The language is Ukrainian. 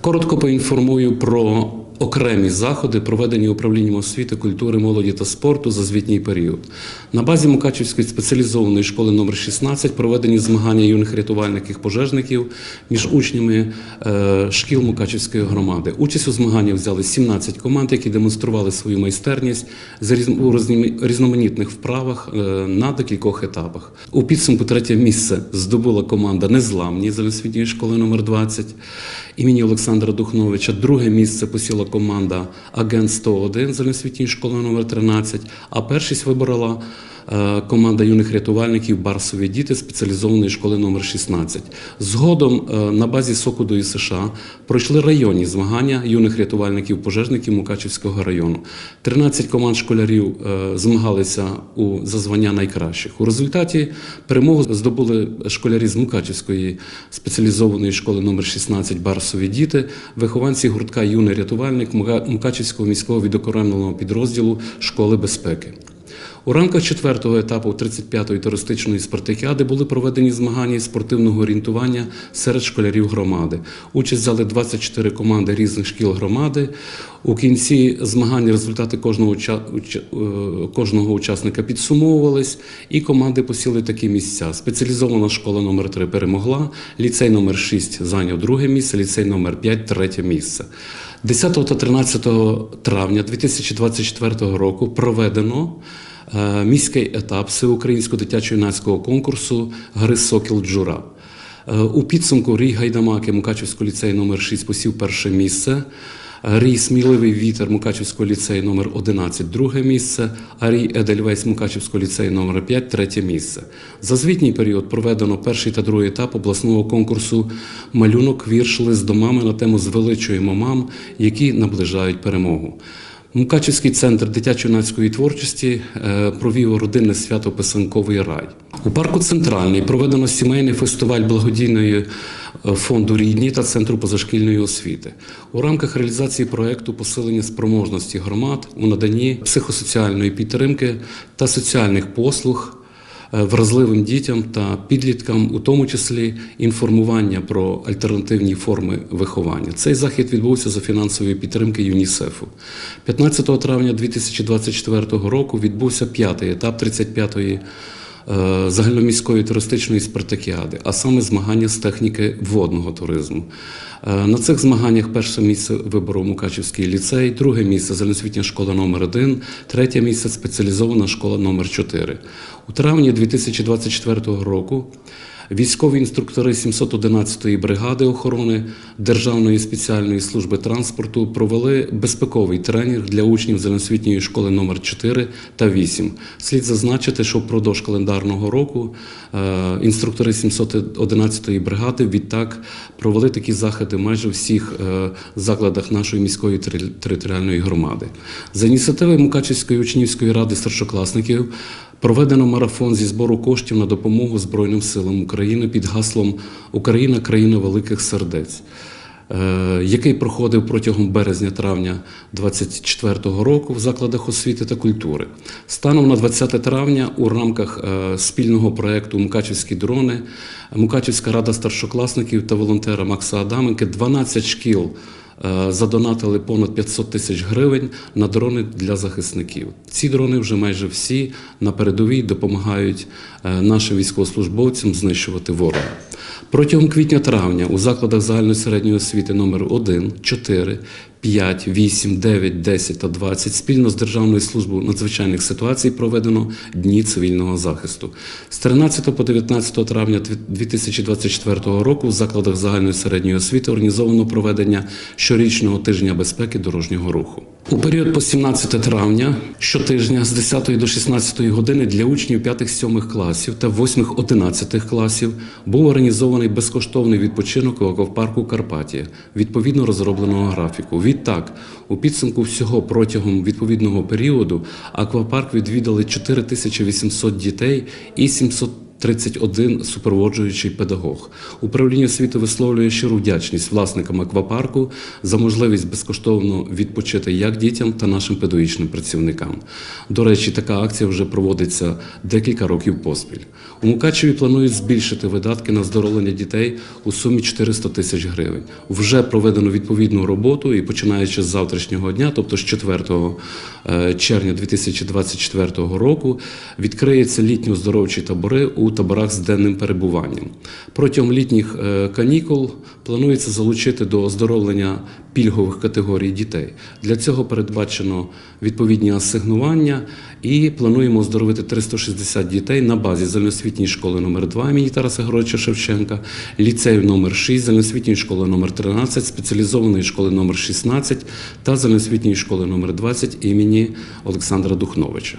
Коротко поінформую про окремі заходи, проведені управлінням освіти, культури, молоді та спорту за звітній період. На базі Мукачівської спеціалізованої школи номер 16 проведені змагання юних рятувальників пожежників між учнями е, шкіл Мукачівської громади. Участь у змаганнях взяли 17 команд, які демонстрували свою майстерність у різноманітних вправах е, на декількох етапах. У підсумку третє місце здобула команда Незламні загальноосвітньої школи номер 20 імені Олександра Духновича. Друге місце посіла команда Агент 101 загальноосвітньої школи номер 13, а першість виборола команда юних рятувальників Барсові діти спеціалізованої школи номер 16. Згодом е, на базі Сокуду і США пройшли районні змагання юних рятувальників пожежників Мукачівського району. 13 команд школярів е, змагалися у за звання найкращих. У результаті перемогу здобули школярі з Мукачівської спеціалізованої школи номер 16 Барсові діти, вихованці гуртка Юний рятувальник Мукачівського міського відокремленого підрозділу школи безпеки. У рамках четвертого етапу 35-ї туристичної спартакіади були проведені змагання спортивного орієнтування серед школярів громади. Участь взяли 24 команди різних шкіл громади. У кінці змагань результати кожного, е, кожного учасника підсумовувались, і команди посіли такі місця. Спеціалізована школа номер 3 перемогла, ліцей номер 6 зайняв друге місце, ліцей номер 5 третє місце. 10 та 13 травня 2024 року проведено міський етап всеукраїнського дитячо-юнацького конкурсу Гри Сокіл Джура. Е, У підсумку Рій Гайдамаки Мукачівського ліцею номер 6 посів перше місце. Рій Сміливий вітер Мукачівського ліцею номер 11 друге місце, а Рій Едельвейс Мукачівського ліцею номер 5 третє місце. За звітній період проведено перший та другий етап обласного конкурсу Малюнок вірш лист до мами на тему Звеличуємо мам, які наближають перемогу. Мукачівський центр дитячо-юнацької творчості е, провів родинне свято Писанковий рай. У парку Центральний проведено сімейний фестиваль благодійної е, фонду рідні та центру позашкільної освіти. У рамках реалізації проекту посилення спроможності громад у наданні психосоціальної підтримки та соціальних послуг вразливим дітям та підліткам, у тому числі інформування про альтернативні форми виховання. Цей захід відбувся за фінансової підтримки ЮНІСЕФу. 15 травня 2024 року відбувся п'ятий етап 35-ї е, загальноміської туристичної спартакіади, а саме змагання з техніки водного туризму. Е, На цих змаганнях перше місце виборов Мукачівський ліцей, друге місце загальноосвітня школа номер 1 третє місце спеціалізована школа номер 4 У травні 2024 року Військові інструктори 711-ї бригади охорони Державної спеціальної служби транспорту провели безпековий тренінг для учнів загальноосвітньої школи номер 4 та 8. Слід зазначити, що впродовж календарного року е, інструктори 711-ї бригади відтак провели такі заходи майже в всіх е, закладах нашої міської територіальної громади. За ініціативи Мукачівської учнівської ради старшокласників Проведено марафон зі збору коштів на допомогу Збройним силам України під гаслом Україна країна великих сердець, е, який проходив протягом березня-травня 2024 року в закладах освіти та культури. Станом на 20 травня у рамках е, спільного проєкту Мукачівські дрони Мукачівська рада старшокласників та волонтера Макса Адаменки 12 шкіл задонатили понад 500 тисяч гривень на дрони для захисників. Ці дрони вже майже всі на передовій допомагають е, нашим військовослужбовцям знищувати ворога. Протягом квітня-травня у закладах загальної середньої освіти номер 1, 4, 5, 8, 9, 10 та 20 спільно з Державною службою надзвичайних ситуацій проведено дні цивільного захисту. З 13 по 19 травня 2024 року в закладах загальної середньої освіти організовано проведення щорічного тижня безпеки дорожнього руху. У період по 17 травня щотижня з 10 до 16 години для учнів 5-7 класів та 8-11 класів був організований безкоштовний відпочинок у аквапарку Карпатія відповідно розробленого графіку. Відтак, у підсумку всього протягом відповідного періоду аквапарк відвідали 4800 дітей і 700 31 супроводжуючий педагог. Управління освіти висловлює щиру вдячність власникам аквапарку за можливість безкоштовно відпочити як дітям та нашим педагогічним працівникам. До речі, така акція вже проводиться декілька років поспіль. У Мукачеві планують збільшити видатки на оздоровлення дітей у сумі 400 тисяч гривень. Вже проведено відповідну роботу і починаючи з завтрашнього дня, тобто з 4 е, червня 2024 року, відкриються літні оздоровчі табори у таборах з денним перебуванням. Протягом літніх е, канікул планується залучити до оздоровлення пільгових категорій дітей. Для цього передбачено відповідні асигнування і плануємо оздоровити 360 дітей на базі загальноосвітньої школи номер 2 імені Тараса Григоровича Шевченка, ліцею номер 6, загальноосвітньої школи номер 13, спеціалізованої школи номер 16 та загальноосвітньої школи номер 20 імені Олександра Духновича.